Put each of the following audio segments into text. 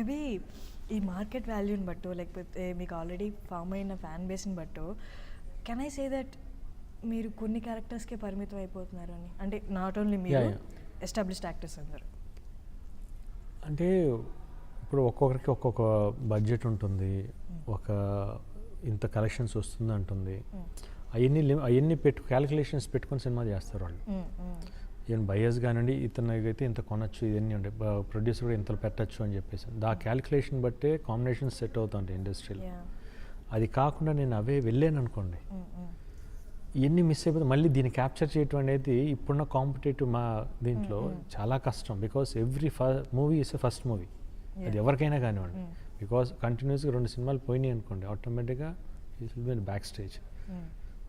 Maybe ఈ market వాల్యూని బట్టో లేకపోతే మీకు ఆల్రెడీ ఫామ్ అయిన ఫ్యాన్ బేస్ని బట్టో కెన్ ఐ సే దట్ మీరు కొన్ని క్యారెక్టర్స్కే పరిమితం అయిపోతున్నారు అని? అంటే నాట్ ఓన్లీ మీరు ఎస్టాబ్లిష్డ్ యాక్టర్స్ అందరు. అంటే ఇప్పుడు ఒక్కొక్కరికి ఒక్కొక్క బడ్జెట్ ఉంటుంది ఒక ఇంత కలెక్షన్స్ వస్తుంది అంటుంది. అవన్నీ అవన్నీ పెట్టు క్యాలిక్యులేషన్స్ పెట్టుకొని సినిమా చేస్తారు వాళ్ళు. ఈవెన్ బయర్స్ కానివ్వండి ఇతను అయితే ఇంత కొనొచ్చు ఇవన్నీ ఉంటాయి ప్రొడ్యూసర్ కూడా ఇంత పెట్టచ్చు అని చెప్పేసి. దా క్యాలిక్యులేషన్ బట్టే కాంబినేషన్ సెట్ అవుతుంటాయి ఇండస్ట్రీలో అది కాకుండా నేను అవే వెళ్ళాను అనుకోండి. ఇవన్నీ మిస్ అయిపోతే మళ్ళీ దీన్ని క్యాప్చర్ చేయటం అనేది ఇప్పుడున్న కాంపిటేటివ్ మా దీంట్లో చాలా కష్టం. బికాస్ ఎవ్రీ ఫ movie is a first movie అది ఎవరికైనా కానివ్వండి. బికాస్ కంటిన్యూస్గా రెండు సినిమాలు పోయినాయి అనుకోండి ఆటోమేటిక్గా ఈస్ విల్ బి బ్యాక్ స్టేజ్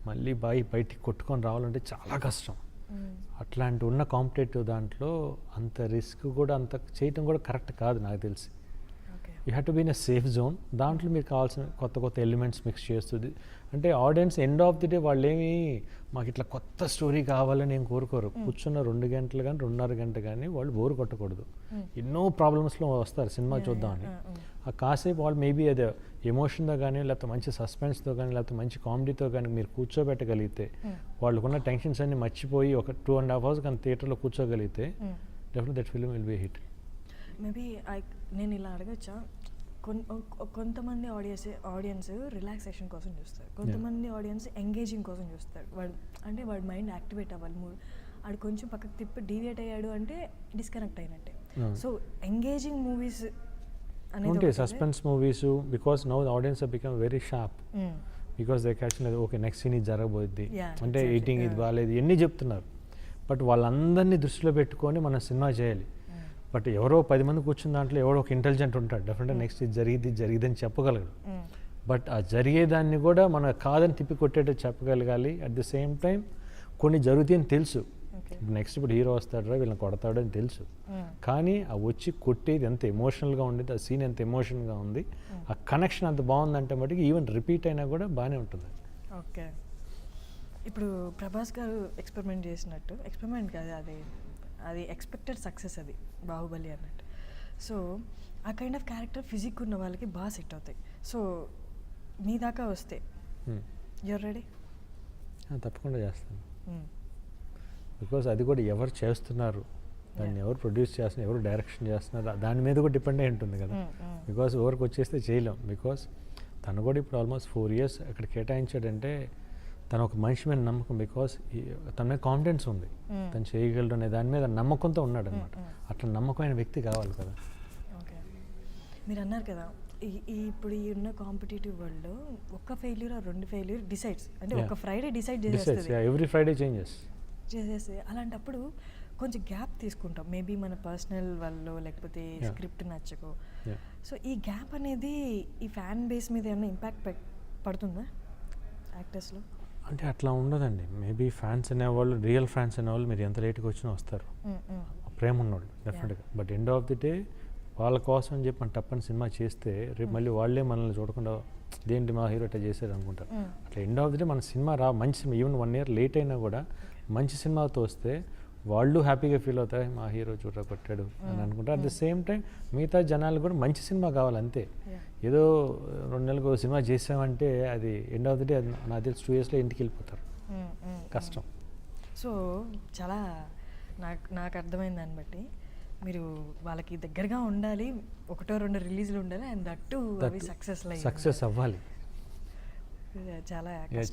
మళ్ళీ బాయ్ బయటికి కొట్టుకొని రావాలంటే చాలా కష్టం. అట్లాంటి ఉన్న కాంపిటేటివ్ దాంట్లో అంత రిస్క్ కూడా అంత చేయటం కూడా కరెక్ట్ కాదు నాకు తెలిసి. You have to be in a safe zone దాంట్లో మీకు కావాల్సిన కొత్త కొత్త ఎలిమెంట్స్ మిక్స్ చేస్తుంది. అంటే audience end of the day వాళ్ళు ఏమి మాకు ఇట్లా కొత్త స్టోరీ కావాలని ఏం కోరుకోరు. కూర్చున్న రెండు గంటలు కానీ రెండున్నర గంట కానీ వాళ్ళు బోరు కొట్టకూడదు. ఎన్నో ప్రాబ్లమ్స్లో వస్తారు సినిమా చూద్దామని. ఆ కాసేపు వాళ్ళు మేబీ అదే ఎమోషన్తో కానీ లేకపోతే మంచి సస్పెన్స్తో కానీ లేకపోతే మంచి కామెడీతో కానీ మీరు కూర్చోబెట్టగలిగితే వాళ్ళకున్న టెన్షన్స్ అన్ని మర్చిపోయి ఒక టూ అండ్ హాఫ్ అవర్స్ కానీ థియేటర్లో కూర్చోగలిగితే definite that film will be hit maybe I నేను ఇలా అడగచ్చా? కొంతమంది ఆడియన్స్ ఆడియన్స్ రిలాక్సేషన్ కోసం చూస్తారు. కొంతమంది ఆడియన్స్ ఎంగేజింగ్ కోసం చూస్తారు. వాడు అంటే వాడి మైండ్ యాక్టివేట్ అవ్వాలి. మూడు ఆడు కొంచెం పక్కకు తిప్పి డీవియేట్ అయ్యాడు అంటే డిస్కనెక్ట్ అయినట్టే. Hmm. సో ఎంగేజింగ్ మూవీస్ ఉంటాయి ఒకటి. Suspense movies because now audience become very sharp. Because they catch okay next scene ఇది జరగబోద్ది అంటే. ఎయిటింగ్ ఇది. బాగాలేదు ఇవన్నీ చెప్తున్నారు బట్ వాళ్ళందరినీ దృష్టిలో పెట్టుకొని మనం సినిమా చేయాలి. బట్ ఎవరో పది మంది కూర్చున్న దాంట్లో ఎవరో ఒక ఇంటెలిజెంట్ ఉంటాడు డెఫినెట్గా నెక్స్ట్ ఇది జరిగింది ఇది జరిగింది అని చెప్పగలడు. బట్ ఆ జరిగేదాన్ని కూడా మనం కాదని తిప్పి కొట్టేటట్టు చెప్పగలగాలి అట్ ది సేమ్ టైం కొన్ని జరుగుతాయని తెలుసు నెక్స్ట్ ఇప్పుడు హీరో వస్తాడు వీళ్ళని కొడతాడు అని తెలుసు. Mm. కానీ ఆ వచ్చి కొట్టేది ఎంత ఎమోషనల్గా ఉండేది ఆ సీన్ ఎంత ఎమోషన్గా ఉంది ఆ కనెక్షన్ అంత బాగుందంటే మటుకు ఈవెన్ రిపీట్ అయినా కూడా బాగానే ఉంటుంది. ఓకే ఇప్పుడు ప్రభాస్ గారు ఎక్స్పెరిమెంట్ చేసినట్టు ఎక్స్పెరిమెంట్ కాదు అది అది ఎక్స్పెక్టెడ్ సక్సెస్ అది బాహుబలి అన్నట్టు. సో ఆ కైండ్ ఆఫ్ క్యారెక్టర్ ఫిజిక్ ఉన్న వాళ్ళకి బాగా సెట్ అవుతాయి. సో మీ దాకా వస్తే Hmm. యూర్ రెడీ తప్పకుండా చేస్తాను. బికాజ్ అది కూడా ఎవరు చేస్తున్నారు? దాన్ని ఎవరు ప్రొడ్యూస్ చేస్తున్నారు? ఎవరు డైరెక్షన్ చేస్తున్నారు? దాని మీద కూడా డిపెండ్ అయి ఉంటుంది కదా. బికాస్ ఎవరికి వచ్చేస్తే చేయలేం. బికాస్ తను కూడా ఇప్పుడు ఆల్మోస్ట్ ఫోర్ ఇయర్స్ అక్కడ కేటాయించాడంటే తను ఒక మనిషి మీద నమ్మకం. బికాస్ తన మీద కాన్ఫిడెన్స్ ఉంది. Mm. తను చేయగలడు అనే దాని మీద నమ్మకంతో ఉన్నాడు అనమాట Mm, mm. అట్లా నమ్మకమైన వ్యక్తి కావాలి కదా. ఓకే మీరు అన్నారు కదా ఈ ఇప్పుడు ఈ ఉన్న కాంపిటేటివ్ వరల్డ్లో ఒక్క ఫెయిల్యూర్ రెండు ఫెయిల్యూర్ డిసైడ్స్ అంటే. ఒక ఫ్రైడే డిసైడ్ చేసేస్తుంది. ఎవ్రీ ఫ్రైడే చేంజెస్ చేసేసి అలాంటప్పుడు కొంచెం గ్యాప్ తీసుకుంటాం. మేబీ మన పర్సనల్ వల్ల లేకపోతే. స్క్రిప్ట్ నచ్చకో. సో ఈ గ్యాప్ అనేది ఈ ఫ్యాన్ బేస్ మీద ఏమైనా ఇంపాక్ట్ పడుతుందా యాక్టర్స్లో? అంటే అట్లా ఉండదండి. మేబీ ఫ్యాన్స్ అనేవాళ్ళు రియల్ ఫ్యాన్స్ అనేవాళ్ళు మీరు ఎంత లేట్గా వచ్చినా వస్తారు. ప్రేమ ఉన్నోళ్ళు డెఫినెట్గా but end of the day వాళ్ళ కోసం అని చెప్పి మనం తప్పని సినిమా చేస్తే రేపు మళ్ళీ వాళ్ళే మనల్ని చూడకుండా దేంటి మా హీరో అట్లా చేశారు అనుకుంటారు. అట్లా ఎండ్ ఆఫ్ ది డే మన సినిమా రా మంచి సినిమా ఈవెన్ వన్ ఇయర్ లేట్ అయినా కూడా మంచి సినిమాతో వస్తే వాళ్ళు హ్యాపీగా ఫీల్ అవుతారు మా హీరో చూడ కొట్టాడు అని Mm. అనుకుంటారు. అట్ ద సేమ్ టైం మిగతా జనాలు కూడా మంచి సినిమా కావాలి అంతే. ఏదో రెండు నెలలకు సినిమా చేసామంటే అది ఎండ్ ఆఫ్ ది డే నాకు తెలిసి టూ ఇయర్స్లో ఇంటికి వెళ్ళిపోతారు. కష్టం. సో చాలా నాకు నాకు అర్థమైంది దాన్ని బట్టి. మీరు వాళ్ళకి దగ్గరగా ఉండాలి ఒకటో రెండు రిలీజ్లు ఉండాలి అండ్ దట్టు అవి సక్సెస్ సక్సెస్ అవ్వాలి.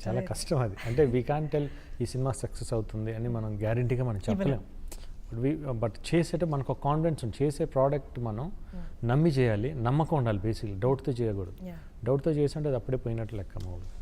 చాలా. కష్టం అది. అంటే వీ కాన్ టెల్ ఈ సినిమా సక్సెస్ అవుతుంది అని మనం గ్యారంటీగా మనం చెప్పలేం. బట్ చేసేట మనకు ఒక కాన్ఫిడెన్స్ ఉంది. చేసే ప్రోడక్ట్ మనం నమ్మి చేయాలి. నమ్మకం ఉండాలి బేసిక్లీ డౌట్తో చేయకూడదు. డౌట్తో చేసి అంటే అది అప్పుడే పోయినట్టు లెక్క మామూలు